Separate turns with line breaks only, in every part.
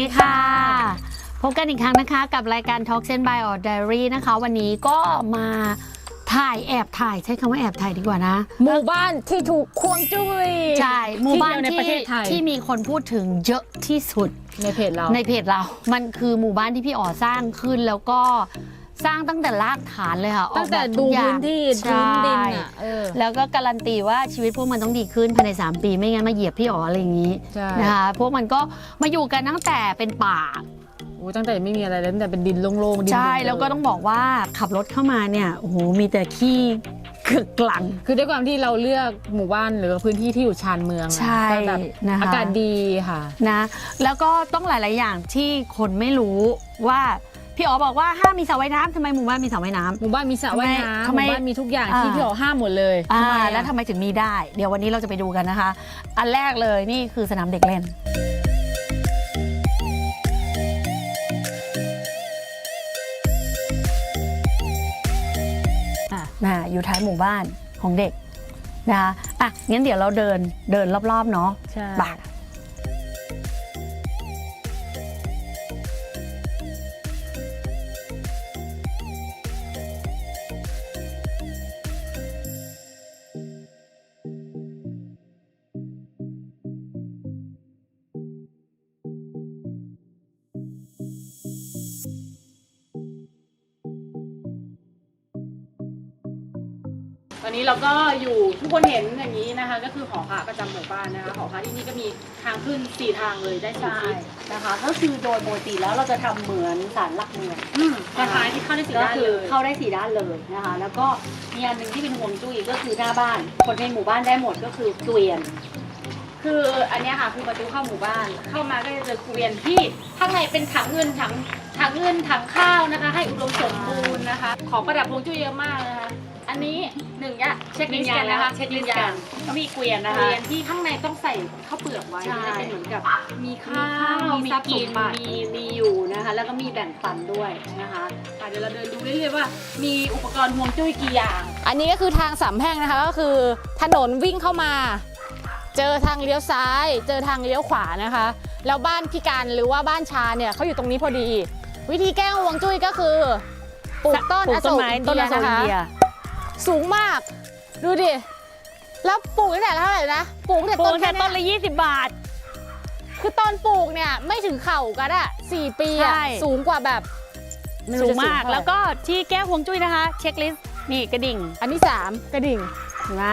ดีค่ะ พบกันอีกครั้งนะคะ กับรายการ Talk Sen by or Diary นะคะ วันนี้ก็มาถ่ายแอบถ่ายใช้คำว่าแอบถ่ายดีกว่านะ
หมู่บ้านที่ถูกควงจุ้ย
ใช่หมู่บ้าน
ที่เดียวใน
ที่
ประเทศไทย
ที่มีคนพูดถึงเยอะที่สุด
ในเพจเรา
ในเพจเรา มันคือหมู่บ้านที่พี่อ๋อสร้างขึ้นแล้วก็ สร้างตั้งแต่รากฐานเลยค่ะออก
ตั้งแต่
บบ
ดู
ทุกอย่า
พื้
ง
นที่
ใช่
พื้นดินอะเออ
แล้วก็การันตีว่าชีวิตพวกมันต้องดีขึ้นภายใน 3 ปีไม่งั้นมาเหยียบพี่อ๋ออะไรอย่างนี้
ใช่
นะคะพวกมันก็มาอยู่กันตั้งแต่เป็นป่า
โอ้ตั้งแต่ไม่มีอะไรเลยตั้งแต่เป็นดินโล่งๆดิน
ใช่
ดิน
แล้วก็ต้องบอกว่าขับรถเข้ามาเนี่ยโอ้โหมีแต่ขี้เกลือกกลัง
คือด้วยความที่เราเลือกหมู่บ้านหรือพื้นที่ที่อยู่ชานเมืองอะ
ใช่
ก็แบบ
นะคะ
อากาศดีค่ะ
นะ แล้วก็ต้องหลาย ๆ อย่างที่คนไม่รู้ว่า พี่อ๋อบอกว่าห้ามมีสระว่ายน้ำทำไมหมู่บ้านมีสระว่ายน้ำ
หมู่บ้านมีสระว่ายน้ำ
ทำ
ห
ไม
มู่บ้านมีทุกอย่าง
อ่า
ที่พี่อ๋อห้ามหมดเลย
อ่า
ทำไมอะ
แล้วทำไมถึงมีได้ เดี๋ยววันนี้เราจะไปดูกันนะคะ อันแรกเลยนี่คือสนามเด็กเล่น
อะ
นะอยู่ท้ายหมู่บ้านของเด็กนะคะอะงั้นเดี๋ยวเราเดินเดินรอบๆเนาะ
ใช่
ไป
ต อนนี้เราก็อยู่ทุกคนเห็นอย่างนี้นะคะ ก็คือหอพระประจำหมู่บ้านนะคะหอพระที่นี่ก็มีทางขึ้นสี่ทางเลยได้สี่
ใช่
ทิศ
นะคะ ก็คือโดยปกติแล้วเราจะทำเหมือนศาลหลักเมือง
อืมคล้ายๆที่เข้าได้สี่
ก็
ด้าน
คื
เล
อย เข้าได้สี่ด้านเลยนะคะ แล้วก็มีอันหนึ่งที่เป็นห่วงจุ้ยก็คือหน้าบ้าน คนในหมู่บ้านได้หมดก็คือเกวียน
คืออันเนี้ยค่ะคือประตูเข้าหมู่บ้านเข้ามาก็จะเจอเกวียนที่ข้างในเป็นถังเงินถังถังเงินถังข้าวนะคะ ให้อุดมสมบูรณ์นะคะ ของประดับฮวงจุ้ยเยอะมากเลยนะคะ อันนี้หนึ่งยะเช็คลิสต์กันนะคะ
เช็คลิสต์กันก็มีเกวียนนะ
เก
คะ
วียนที่ข้างในต้องใส่ข้าวเปลือกไว้
ใช่
จะเป็นเหมือนกับมีข้า
ข้าวว
มี
มี
ทรัพย์ส
กิ
ม
น
บัติ
มีมีอยู่นะคะ แล้วก็มีแบ่งปันด้วยนะคะ
อะเดี๋ยวเราเดินดูเรื่อยๆว่า มีอุปกรณ์ฮวงจุ้ยกี่อย่าง
อันนี้ก็คือทางสามแพร่งนะคะก็คือถนนวิ่งเข้ามา เจอทางเลี้ยวซ้าย เจอทางเลี้ยวขวานะคะ แล้วบ้านพิการหรือว่าบ้านชาเนี่ยเขาอยู่ตรงนี้พอดี วิธีแก้ห่วงจุ้ยก็คือปลูกต้น
ปลู
อกโศ
ต้น
ก
ไม้
อิน
ต้น
เดี
อยโศก
นะ
อิน
คะ
เดีย
สูงมาก ดูดิ แล้วปลูกตั้งแต่เท่าไหร่นะ ปลูกตั้งแต่
ปลู
ต้
ก
น
แค่
แค่
ต้น
เนี้ย
ละ 20 บาท
คือตอนปลูกเนี่ยไม่ถึงเข่ากันอะสี่ปีอะ
ใช่
สูงกว่าแบบไรู้
สูง
จะ
มาก
เท่ไหร่
แล้วก็ที่แก้ห่วงจุ้ยนะคะ เช็คลิสต์นี่กระดิ่ง
อันที่สามกระดิ่ง
เห็นไหม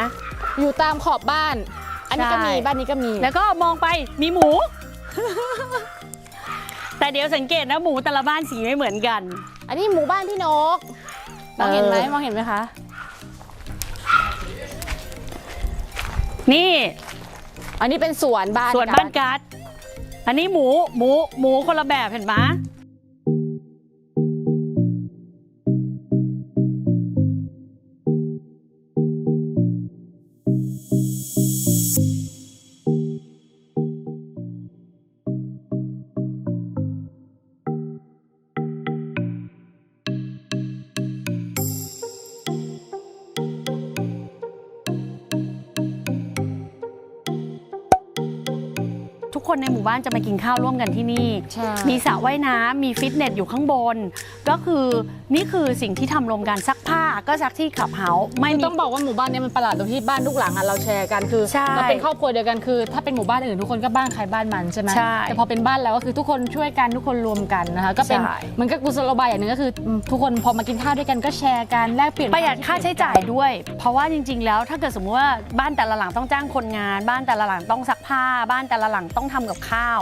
อยู่ตามขอบบ้าน อันนี้ก็มี
ใช่
บ้านนี้ก็มี
แล้วก็มองไปมีหมู แต่เดี๋ยวสังเกตนะหมูแต่ละบ้านสีไม่เหมือนกัน
อันนี้หมู่บ้านพี่นก มองเห็นไหม
เออ
มองเห็นไหมคะ
นี่
อันนี้เป็นสวนบ้าน
ส่วนบ้านการ์ดอันนี้หมูหมูหมูคนละแบบเห็นไหม คนในหมู่บ้านจะมากินข้าวร่วมกันที่นี่
ใช่
มีสระว่ายน้ำมีฟิตเนสอยู่ข้างบน ก็คือนี่คือสิ่งที่ทำรวมกันซักผ้าก็ซักที่ขับเฮาส์ไม่
คือ
มี
ต้องบอกว่าหมู่บ้านเนี้มันประหลาดตรงที่บ้านลูกหลังอะเราแชร์กันคือ
ใช่
เราเป็นครอบครัวเดียวกันคือ ถ้าเป็นหมู่บ้านอื่นทุกคนก็บ้านใครบ้านมันใช่ไหม
ใช่
แต่พอเป็นบ้านแล้วก็คือทุกคนช่วยกันทุกคนรวมกันนะคะก็เป็น
ใช่
มันก็กุศโลบายอย่างหนึ่งก็คืออืมทุกคนพอมากินข้าวด้วยกันก็แชร์กันแลกเปลี่ยน
ประหยัดค่าใช้จ่ายด้วย เพราะว่าจริง ๆ แล้วถ้าเกิดสมมติว่าบ้านแต่ละหลังต้องจ้างคนงาน บ้านแต่ละหลังต้องซักผ้า บ้านแต่ละหลังต้องทำกับข้าว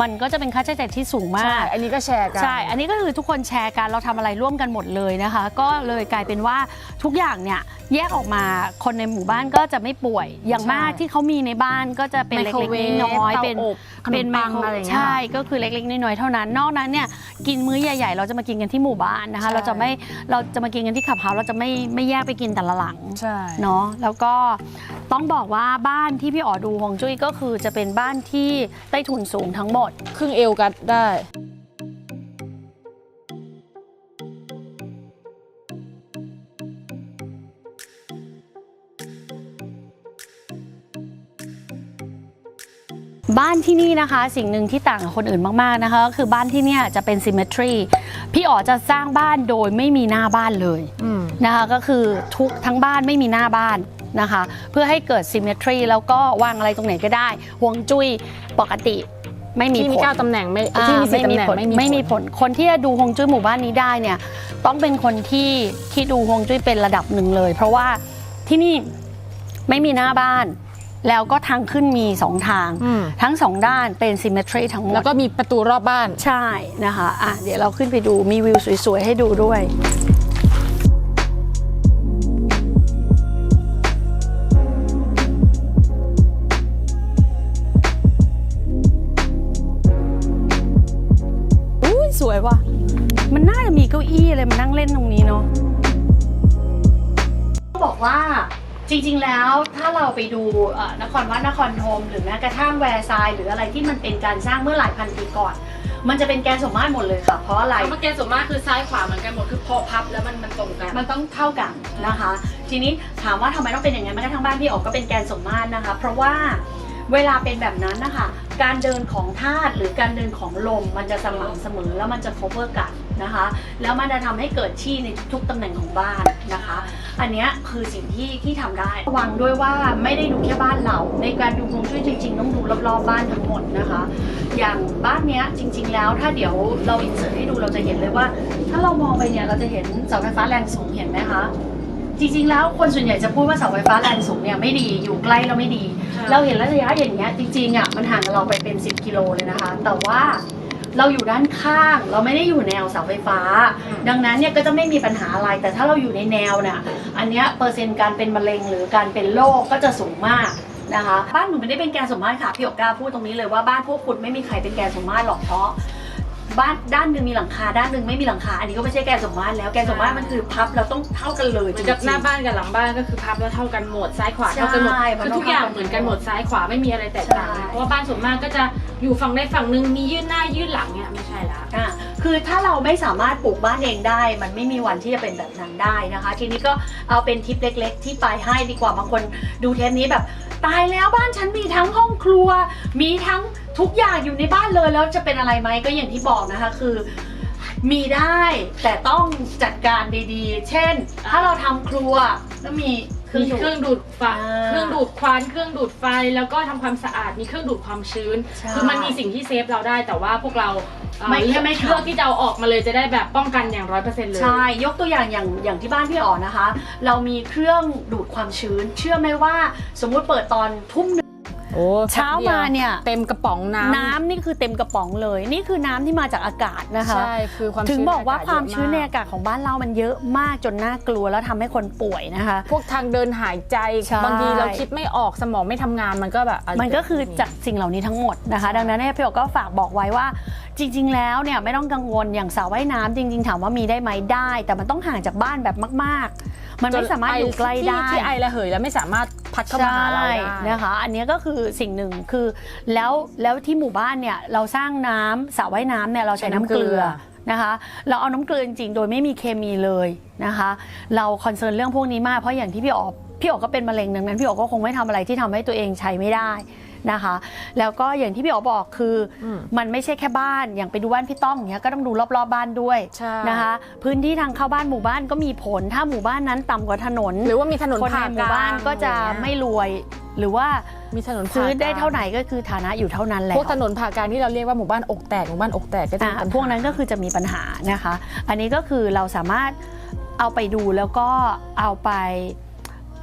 มันก็จะเป็นค่าใช้จ่ายที่สูงมา
ใช่
ก
อันนี้ก็แชร์กัน
ใช่ อันนี้ก็คือทุกคนแชร์กัน เราทำอะไรร่วมกันหมดเลยนะคะ ก็เลยกลายเป็นว่าทุกอย่างเนี่ยแยกออกมา คนในหมู่บ้านก็จะไม่ป่วย อย่างมากที่เขามีในบ้านก็จะเป็นเล็กๆน้อยๆเป็น
เตาอบขน
เป็น
ม
ไม
ปัง
โคร
อะไรอย่างเงี้ย
ใช่ ก็คือเล็กๆน้อยๆเท่านั้น นอกนั้นเนี่ยกินมื้อใหญ่ ๆ เราจะมากินกันที่หมู่บ้านนะคะ
ใช่
เราจะไม่ เราจะมากินกันที่ขับเฮาส์เราจะไม่ไม่แยกไปกินแต่ละหลัง
ใช่
เนาะ แล้วก็ต้องบอกว่าบ้านที่พี่อ๋อดูฮวงจุ้ยก็คือจะเป็นบ้านที่ใต้ถุนสูงทั้งหมด
ครึ่งเอวกันได้
บ้านที่นี่นะคะ สิ่งหนึ่งที่ต่างกับคนอื่นมากๆนะคะก็คือบ้านที่เนี่ยจะเป็น symmetry พี่อ๋อจะสร้างบ้านโดยไม่มีหน้าบ้านเลยนะคะก็คือทุกทั้งบ้านไม่มีหน้าบ้านนะคะ เพื่อให้เกิด symmetry แล้วก็วางอะไรตรงไหนก็ได้ วงจุ้ยปกติ ไม่มี
ที่มี
ผล
เก้าตำแหน่งไม่
อ่า
ที่มีสี่ตำแหน่ง
ผล
ไม่มี
ไม่มี
ผล
ผล คนที่จะดูฮวงจุ้ยหมู่บ้านนี้ได้เนี่ยต้องเป็นคนที่ที่ดูฮวงจุ้ยเป็นระดับหนึ่งเลย เพราะว่าที่นี่ไม่มีหน้าบ้าน แล้วก็ทางขึ้นมีสองทาง
อืม
ทั้งสองด้านเป็น symmetry ทั้งหมด
แล้วก็มีประตูรอบบ้าน
ใช่นะคะอะเดี๋ยวเราขึ้นไปดูมีวิวสวยๆให้ดูด้วย วยว่ะ มันน่าจะมีเก้าอี้อะไรมานั่งเล่นตรงนี้เนาะบอกว่าจริงๆ แล้วถ้าเราไปดูเอ่อนครวัดนครธมหรือแม้กระทั่งแวร์ซายน์หรืออะไรที่มันเป็นการสร้างเมื่อหลายพันปีก่อน มันจะเป็นแกนสมมาตรหมดเลยค่ะ เพราะอะไร
เมื่อกี้ส่วนมากคือซ้ายขวาเหมือนกันหมดคือพอพับแล้วมันมันตรงกัน
มันต้องเท่ากันนะคะ ทีนี้ถามว่าทำไมต้องเป็นอย่างนั้นแม้กระทั่งบ้านพี่ออกก็เป็นแกนสมมาตรนะคะ เพราะว่า เวลาเป็นแบบนั้นนะคะการเดินของธาตุหรือการเดินของลมมันจะสม่ำเสมอแล้วมันจะ cover กันนะคะ แล้วมันจะทำให้เกิดที่ในทุกๆตำแหน่งของบ้านนะคะ อันนี้คือสิ่งที่ที่ทำได้ระวังด้วยว่าไม่ได้ดูแค่บ้านเรา ในการดูฮวงจุ้ยจริง ๆ ต้องดูรอบๆบ้านทั้งหมดนะคะ อย่างบ้านเนี้ยจริง ๆ แล้วถ้าเดี๋ยวเราอินเสิร์ตให้ดูเราจะเห็นเลยว่า ถ้าเรามองไปเนี่ยเราจะเห็นเสาไฟฟ้าแรงสูงเห็นไหมคะ จริงๆ แล้วคนส่วนใหญ่จะพูดว่าเสาไฟฟ้าแรงสูงเนี่ยไม่ดีอยู่ใกล้เราไม่ดี
ค่ะ
เราเห็นระยะอย่างเงี้ยจริงๆอะมันห่างกับเราไปเป็น 10 กิโลเลยนะคะ แต่ว่าเราอยู่ด้านข้างเราไม่ได้อยู่แนวเสาไฟฟ้า ดังนั้นเนี่ยก็จะไม่มีปัญหาอะไร แต่ถ้าเราอยู่ในแนวเนี่ยอันเนี้ยเปอร์เซ็นต์การเป็นมะเร็งหรือการเป็นโรคก็จะสูงมากนะคะบ้านหนูไม่ได้เป็นแกนสมมาตรค่ะพี่อกกล้าพูดตรงนี้เลยว่าบ้านพวกคุณไม่มีใครเป็นแกนสมมาตรหรอกเพราะ บ้านด้านหนึ่งมีหลังคาด้านหนึ่งไม่มีหลังคา อันนี้ก็ไม่ใช่แกนสมมาตรแล้วแกนสมมาตรมันคือพับเราต้องเท่ากันเลย
เหมือนกับ
จริงๆ
หน้าบ้านกับหลังบ้านก็คือพับแล้วเท่ากันหมดซ้ายขวาเท่ากันหมด
ใช่มัน
คือ
ต้อง
ทุกอย่าง
เท่ากัน
เหมือนกันหมดซ้ายขวาไม่มีอะไรแตกต่าง
ใช่
เพราะว่าบ้านส่วนมากก็จะอยู่ฝั่งใดฝั่งหนึ่งมียื่นหน้ายื่นหลังเนี่ยไม่ใช่ละ
อะคือถ้าเราไม่สามารถปลูกบ้านเองได้ มันไม่มีวันที่จะเป็นแบบนั้นได้นะคะ ทีนี้ก็เอาเป็นทิปเล็ก ๆ ที่ไปให้ดีกว่าบางคนดูเทปนี้แบบ ตายแล้วบ้านฉันมีทั้งห้องครัว มีทั้งทุกอย่างอยู่ในบ้านเลยแล้วจะเป็นอะไรไหมก็อย่างที่บอกนะคะคือ มีได้แต่ต้องจัดการดีๆ เช่น ถ้าเราทำครัวก็มีเครื่อ
มี
งดูด
เครื่องดูดไฟ
อ่า
เครื่องดูดควันเครื่องดูดไฟแล้วก็ทำความสะอาดมีเครื่องดูดความชื้น
ใช่
คือมันมีสิ่งที่เซฟเราได้แต่ว่าพวกเราเอ่อ
ไม่
เลือก
ไม่ทำ
เลือกที่จะเอาออกมาเลยจะได้แบบป้องกันอย่างร้อยเปอร์เซ็นต์เลย
ใช่ ยกตัวอย่างอย่างอย่างที่บ้านพี่อ๋อนะคะ เรามีเครื่องดูดความชื้น เชื่อไหมว่าสมมุติเปิดตอนทุ่มหนึ่ง
โอ้
เช้ามาเนี่ย
เต็มกระป๋องน้ำ
น้ำนี่คือเต็มกระป๋องเลย นี่คือน้ำที่มาจากอากาศนะคะ
ใช่คือความ
ถึง
ชื้น
บอกว่า
ใน
ความชื้นใน
เยอะ
อากาศของบ้านเรามันเยอะมากจนน่ากลัวแล้วทำให้คนป่วยนะคะ
พวกทางเดินหายใจ
ใช่
บางทีเราคิดไม่ออกสมองไม่ทำงานมันก็แบบะ
มันก็คือจากสิ่งเหล่านี้ทั้งหมดนะคะ ดังนั้นเนี่ยพี่อ๋อก็ฝากบอกไว้ว่า จริง ๆ แล้วเนี่ยไม่ต้องกังวลอย่างสระว่ายน้ำจริง ๆ ถามว่ามีได้ไหมได้ แต่มันต้องห่างจากบ้านแบบมาก ๆ มันไม่สามารถอยู่ใกล้ได้
ที่ที่ไอระเหยแล้วไม่สามารถพัดเข้ามาหาเราได้
ใช่นะคะ อันเนี้ยก็คือสิ่งหนึ่งคือแล้วแล้วที่หมู่บ้านเนี่ยเราสร้างน้ำสระว่ายน้ำเนี่ยเราใช้น้ำเกลือ
ใช้น้ำเกลือ
นะคะ เราเอาน้ำเกลือจริงๆโดยไม่มีเคมีเลยนะคะ เราคอนเซิร์นเรื่องพวกนี้มากเพราะอย่างที่พี่ออกพี่ออกก็เป็นมะเร็งดังนั้นพี่ออกก็คงไม่ทำอะไรที่ทำให้ตัวเองใช้ไม่ได้ นะคะ แล้วก็อย่างที่พี่ออกบอกคืออ
ม
มันไม่ใช่แค่บ้านอย่างไปดูบ้านพี่ต้องอย่างเงี้ยก็ต้องดูรอบๆบ้านด้วย
ใช่
นะคะ พื้นที่ทางเข้าบ้านหมู่บ้านก็มีผลถ้าหมู่บ้านนั้นต่ำกว่าถนน
หรือว่ามีถนน
คนใน
ผ่า
หมู่บ้านก็จะไม่รวย หรือว่า
มีถนนผ่า
ซื้อได้
กลง
เท่าไหร่ก็คือฐานะอยู่เท่านั้นแหละ
พวกถนนผ่ากลางที่เราเรียกว่าหมู่บ้านอกแตกหมู่บ้านอกแตกก็จะ
อ่า
มีปัญหา
พวกนั้นก็คือจะมีปัญหานะคะ อันนี้ก็คือเราสามารถเอาไปดูแล้วก็เอาไป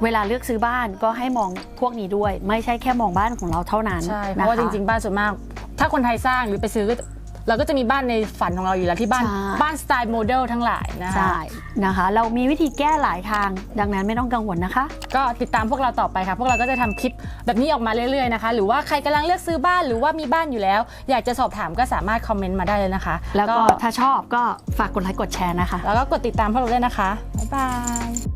เวลาเลือกซื้อบ้านก็ให้มองพวกนี้ด้วย ไม่ใช่แค่มองบ้านของเราเท่านั้น
ใช่เพ
นค
ราะว่าจริงๆ บ้านส่วนมาก ถ้าคนไทยสร้างหรือไปซื้อก็เราก็จะมีบ้านในฝันของเราอยู่แล้วที่บ้าน
ใช่
บ้านสไตล์โมเดลทั้งหลายนะคะ
ใช่นะคะ เรามีวิธีแก้หลายทาง ดังนั้นไม่ต้องกังวลนะคะ
ก็ติดตามพวกเราต่อไปค่ะ พวกเราก็จะทำคลิปแบบนี้ออกมาเรื่อยๆนะคะ หรือว่าใครกำลังเลือกซื้อบ้านหรือว่ามีบ้านอยู่แล้ว อยากจะสอบถามก็สามารถคอมเมนต์มาได้เลยนะคะ
แล้วก็ถ้าชอบก็ฝากกดไลค์กดแชร์นะคะ
แล้วก็กดติดตามพวกเราด้วยนะคะบ๊ายบาย